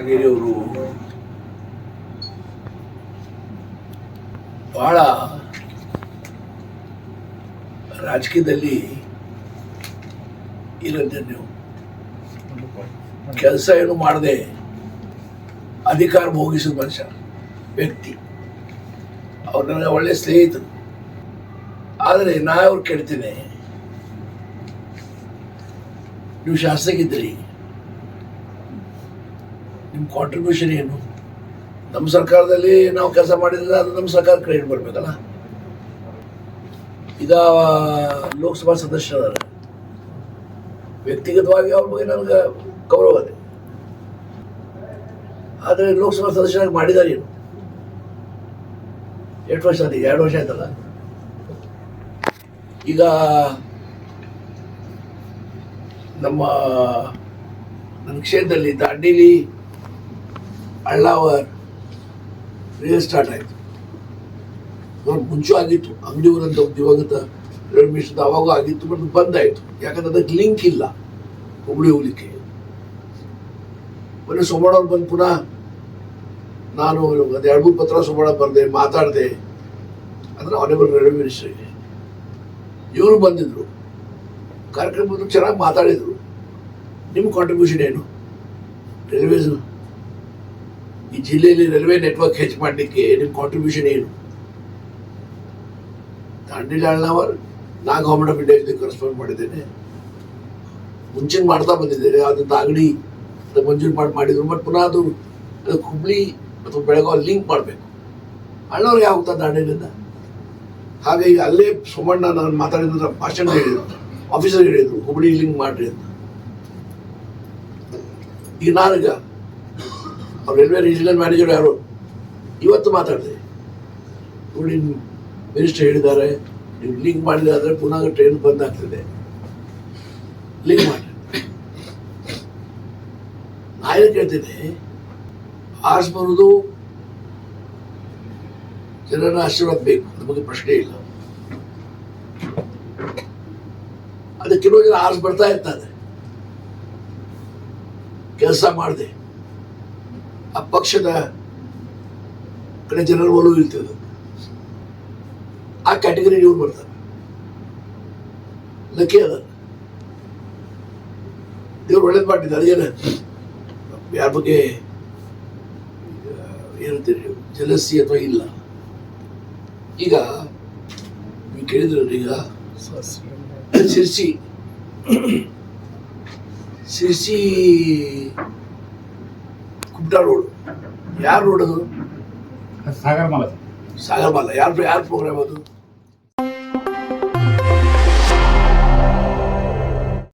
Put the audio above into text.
ಕಾಗೇರಿ ಅವರು ಬಹಳ ರಾಜಕೀಯದಲ್ಲಿ ಇರುತ್ತೆ ನೀವು. ಕೆಲಸ ಏನು ಮಾಡದೆ ಅಧಿಕಾರ ಭೋಗಿಸಿದ ಮನುಷ್ಯ, ವ್ಯಕ್ತಿ. ಅವ್ರು ನನಗೆ ಒಳ್ಳೆ ಸ್ನೇಹಿತರು. ಆದರೆ ನಾ ಅವ್ರು ಕೇಳ್ತೀನಿ, ನೀವು ಶಾಸಕಿದ್ರಿ ನಿಮ್ಮ ಕಾಂಟ್ರಿಬ್ಯೂಷನ್ ಏನು? ನಮ್ಮ ಸರ್ಕಾರದಲ್ಲಿ ನಾವು ಕೆಲಸ ಮಾಡಿದ್ರೆ ಅದು ನಮ್ಮ ಸರ್ಕಾರ ಕ್ರೆಡಿಟ್ ಬರಬೇಕಲ್ಲ ಈಗ, ಲೋಕಸಭಾ ಸದಸ್ಯರ ವ್ಯಕ್ತಿಗತವಾಗಿ ಅವ್ರ ಬಗ್ಗೆ ನನಗೆ ಗೌರವ ಇದೆ. ಆದರೆ ಲೋಕಸಭಾ ಸದಸ್ಯರಾಗಿ ಮಾಡಿದ್ದಾರೆ ಏನು? ಎಷ್ಟು ವರ್ಷ ಆಯ್ತು ಎರಡು ವರ್ಷ ಆಯ್ತಲ್ಲ? ಈಗ, ನಮ್ಮ, ನನ್ನ ಕ್ಷೇತ್ರದಲ್ಲಿ, ದಾಂಡೇಲಿ ಅಳ್ಳಾವರ್ ರಿಯಲ್ ಸ್ಟಾರ್ಟ್ ಆಯಿತು. ಇವಾಗ ಮುಂಚೆ ಆಗಿತ್ತು, ಅಂಗಡಿಯವರಂತ ದಿವಂಗತ ಮಿಷನ್ ಅವಾಗೂ ಆಗಿತ್ತು ಬಟ್ ಬಂದಾಯಿತು. ಯಾಕಂದ್ರೆ ಅದಕ್ಕೆ ಲಿಂಕ್ ಇಲ್ಲ ಹುಬ್ಳಿ ಹೋಗ್ಲಿಕ್ಕೆ. ಮೊನ್ನೆ ಸೋಮಣ್ಣ ಅವ್ರು ಬಂದು ಪುನಃ ನಾನು ಒಂದು ಎರಡು ಮೂರು ಪತ್ರ ಸೋಮಣ್ಣ ಬರೆದೆ ಮಾತಾಡಿದೆ. ಅಂದ್ರೆ ಆನೇಬಲ್ ರೈಲ್ವೆ ಮಿನಿಸ್ಟ್ರಿಗೆ ಇವರು ಬಂದಿದ್ರು. ಕಾರ್ಯಕ್ರಮದಲ್ಲಿ ಚೆನ್ನಾಗಿ ಮಾತಾಡಿದರು. ನಿಮ್ಮ ಕಾಂಟ್ರಿಬ್ಯೂಷನ್ ಏನು? ರೈಲ್ವೇಸ್ ಈ ಜಿಲ್ಲೆಯಲ್ಲಿ ರೈಲ್ವೆ ನೆಟ್ವರ್ಕ್ ಹೆಚ್ಚು ಮಾಡಲಿಕ್ಕೆ ನಿಮ್ಮ ಕಾಂಟ್ರಿಬ್ಯೂಷನ್ ಏನು? ದಾಂಡೇಲಿ ಅಳ್ನಾವರ್ ನಾ ಗೌರ್ಮೆಂಟ್ ಆಫ್ ಇಂಡಿಯಾ ಜೊತೆ ಕರೆಸ್ಪಾಂಡ್ ಮಾಡಿದ್ದೇನೆ. ಮುಂಚೆ ಮಾಡ್ತಾ ಬಂದಿದ್ದೇನೆ. ಅದನ್ನು ಅಗಡಿ ಮಂಜೂರು ಮಾಡಿ ಮಾಡಿದ್ರು. ಮತ್ತು ಪುನಃ ಅದು ಹುಬ್ಳಿ ಅಥವಾ ಬೆಳಗಾವಿ ಲಿಂಕ್ ಮಾಡಬೇಕು. ಅಣ್ಣವ್ರಿಗೆ ಆಗುತ್ತಾ ದಾಂಡೇಲಿಂದ ಹಾಗೆ ಈಗ ಅಲ್ಲೇ ಸೋಮಣ್ಣ ನಾನು ಮಾತಾಡಿದ ಭಾಷಣ ಹೇಳಿದ್ರು. ಆಫೀಸರ್ ಹೇಳಿದ್ರು ಹುಬ್ಳಿ ಲಿಂಕ್ ಮಾಡ್ರಿ ಅಂತ. ಈಗ ನಾನೀಗ ಅವ್ರ ರೈಲ್ವೆ ರೀಜನಲ್ ಮ್ಯಾನೇಜರ್ ಯಾರು? ಇವತ್ತು ಮಾತಾಡಿದೆ. ಊರಿನ ಮಿನಿಸ್ಟರ್ ಹೇಳಿದ್ದಾರೆ, ನೀವು ಲಿಂಕ್ ಮಾಡಿದ್ರೆ ಆದರೆ ಪುನಃ ಟ್ರೈನ್ ಬಂದ್ ಆಗ್ತದೆ. ಲಿಂಕ್ ಮಾಡಿ. ನಾನು ಕೇಳ್ತೇನೆ? ಆರ್ಸ್ ಬರೋದು ಜನರ ಆಶೀರ್ವಾದ ಬೇಕು ಬಗ್ಗೆ ಪ್ರಶ್ನೆ ಇಲ್ಲ. ಅದಕ್ಕೆ ಕೆಲವು ಜನ ಆರ್ಸ್ ಬರ್ತಾ ಇರ್ತಾರೆ. ಕೆಲಸ ಮಾಡದೆ. ಆ ಪಕ್ಷದ ಕಡೆ ಜನರ ಒಲವು ಇರ್ತದೆ. ಆ ಕ್ಯಾಟಗರಿ ಇವ್ರು ಬರ್ತಾರೆ. ಲಕ್ಕಿ ಅದ. ದೇವ್ರು ಒಳ್ಳೇದು ಮಾಡಿದ್ದಾರೆ ಏನ? ಯಾರ ಬಗ್ಗೆ ಏನಂತೀರಿ ಜಲಸಿ ಅಥವಾ ಇಲ್ಲ? ಈಗ, ನೀವು ಕೇಳಿದ್ರಲ್ಲ ಈಗ ಸಿರ್ಸಿ ಸಿರ್ಸಿ ಕುಮಟಾ ರೋಡ್. ಯಾರು ರೋಡ್ ಅದು? ಸಾಗರ ಸಾಗರಮಾಲ. ಸಾಗರ್ ಬಾಲ ಯಾರು ಯಾರು ಪ್ರೋಗ್ರಾಮ್ ಅದು?